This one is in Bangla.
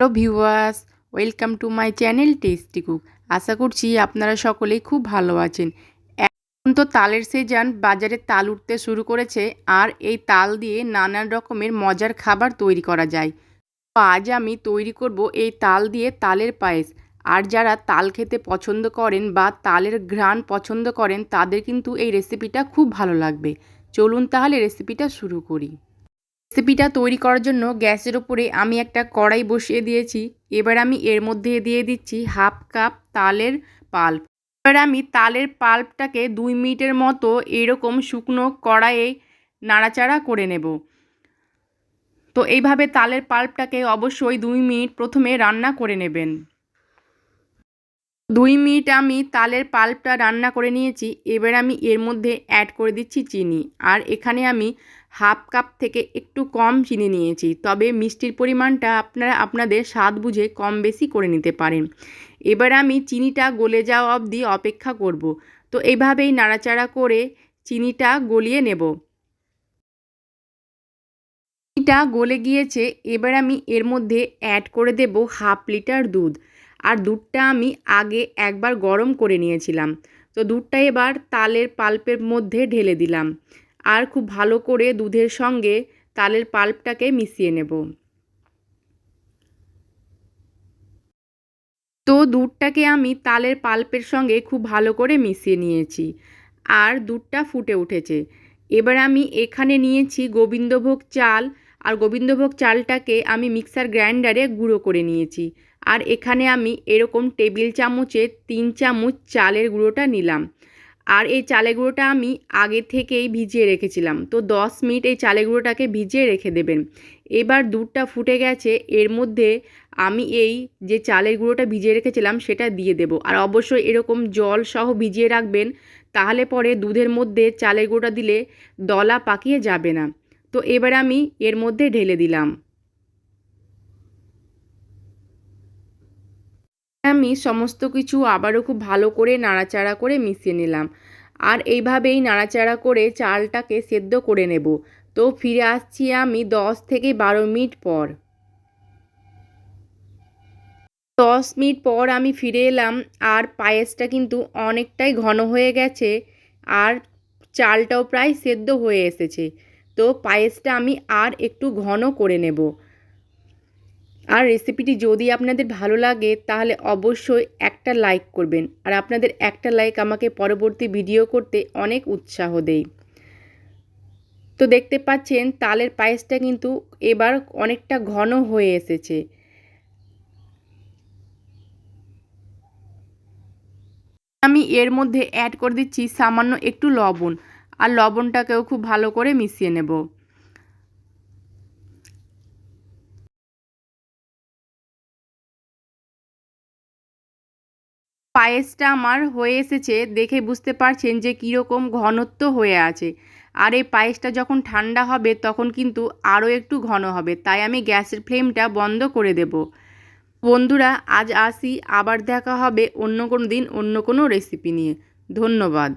Hello viewers, welcome to my channel tasty cook. আশা করছি আপনারা সকলেই খুব ভালো আছেন। এখন তো তালের সিজন বাজারে তাল উঠতে শুরু করেছে আর এই তাল দিয়ে নানান রকমের মজার খাবার তৈরি করা যায়। তো আজ আমি তৈরি করব এই তাল দিয়ে তালের পায়েস। আর যারা তাল খেতে পছন্দ করেন বা তালের ঘ্রাণ পছন্দ করেন, তাদের কিন্তু এই রেসিপিটা খুব ভালো লাগবে। চলুন তাহলে রেসিপিটা শুরু করি। রেসিপিটা তৈরি করার জন্য গ্যাসের ওপরে আমি একটা কড়াই বসিয়ে দিয়েছি। এবার আমি এর মধ্যে দিয়ে দিচ্ছি হাফ কাপ তালের পাল্প। এবার আমি তালের পাল্পটাকে দুই মিনিটের মতো এরকম শুকনো কড়াইয়ে নাড়াচাড়া করে নেব। তো এইভাবে তালের পাল্পটাকে অবশ্যই দুই মিনিট প্রথমে রান্না করে নেবেন। দুই মিনিট আমি তালের পাল্পটা রান্না করে নিয়েছি, এবার আমি এর মধ্যে অ্যাড করে দিচ্ছি চিনি। আর এখানে আমি হাফ কাপ থেকে একটু কম চিনি নিয়েছি, তবে মিষ্টির পরিমাণটা আপনারা, আপনাদের স্বাদ বুঝে কম বেশি করে নিতে পারেন। এবার আমি চিনিটা গলে যাওয়া অবধি অপেক্ষা করব। তো এইভাবেই নাড়াচাড়া করে চিনিটা গলিয়ে নেব। চিনিটা গলে গিয়েছে, এবার আমি এর মধ্যে অ্যাড করে দেব হাফ লিটার দুধ। আর দুধটা আমি আগে একবার গরম করে নিয়েছিলাম। তো দুধটা এবার তালের পাল্পের মধ্যে ঢেলে দিলাম। আর খুব ভালো করে দুধের সঙ্গে তালের পাল্পটাকে মিশিয়ে নেব। তো দুধটাকে আমি তালের পাল্পের সঙ্গে খুব ভালো করে মিশিয়ে নিয়েছি আর দুধটা ফুটে উঠেছে। এবার আমি এখানে নিয়েছি গোবিন্দভোগ চাল আর গোবিন্দভোগ চালটাকে আমি মিক্সার গ্রাইন্ডারে গুঁড়ো করে নিয়েছি। আর এখানে আমি এরকম টেবিল চামচে তিন চামচ চালের গুঁড়োটা নিলাম। আর এই চালের গুঁড়োটা আমি আগে থেকেই ভিজিয়ে রেখেছিলাম। তো দশ মিনিট এই চালের গুঁড়োটাকে ভিজিয়ে রেখে দেবেন। এবার দুধটা ফুটে গেছে, এর মধ্যে আমি এই যে চালের গুঁড়োটা ভিজিয়ে রেখেছিলাম সেটা দিয়ে দেব। আর অবশ্যই এরকম জল সহ ভিজিয়ে রাখবেন, তাহলে পরে দুধের মধ্যে চালের গুঁড়োটা দিলে দলা পাকিয়ে যাবে না। তো এবার আমি এর মধ্যে ঢেলে দিলাম। আমি সমস্ত কিছু আবারও খুব ভালো করে নাড়াচাড়া করে মিশিয়ে নিলাম। আর এইভাবেই নাড়াচাড়া করে চালটাকে সেদ্ধ করে নেব। তো ফিরে আসছি আমি দশ থেকে বারো মিনিট পর। দশ মিনিট পর আমি ফিরে এলাম আর পায়েসটা কিন্তু অনেকটাই ঘন হয়ে গেছে আর চালটাও প্রায় সেদ্ধ হয়ে এসেছে। তো পায়েসটা আমি আর একটু ঘন করে নেব। আর রেসিপিটি যদি আপনাদের ভালো লাগে, তাহলে অবশ্যই একটা লাইক করবেন। আর আপনাদের একটা লাইক আমাকে পরবর্তী ভিডিও করতে অনেক উৎসাহ দেয়। তো দেখতে পাচ্ছেন, তালের পায়েসটা কিন্তু এবার অনেকটা ঘন হয়ে এসেছে। আমি এর মধ্যে অ্যাড করে দিচ্ছি সামান্য একটু লবণ। আর লবণটাকেও খুব ভালো করে মিশিয়ে নেব। পায়েসটা আমার হয়ে এসেছে, দেখে বুঝতে পারছেন যে কীরকম ঘনত্ব হয়ে আছে। আর এই পায়েসটা যখন ঠান্ডা হবে, তখন কিন্তু আরও একটু ঘন হবে। তাই আমি গ্যাসের ফ্লেমটা বন্ধ করে দেব। বন্ধুরা, আজ আসি, আবার দেখা হবে অন্য কোনো দিন, অন্য কোনো রেসিপি নিয়ে। ধন্যবাদ।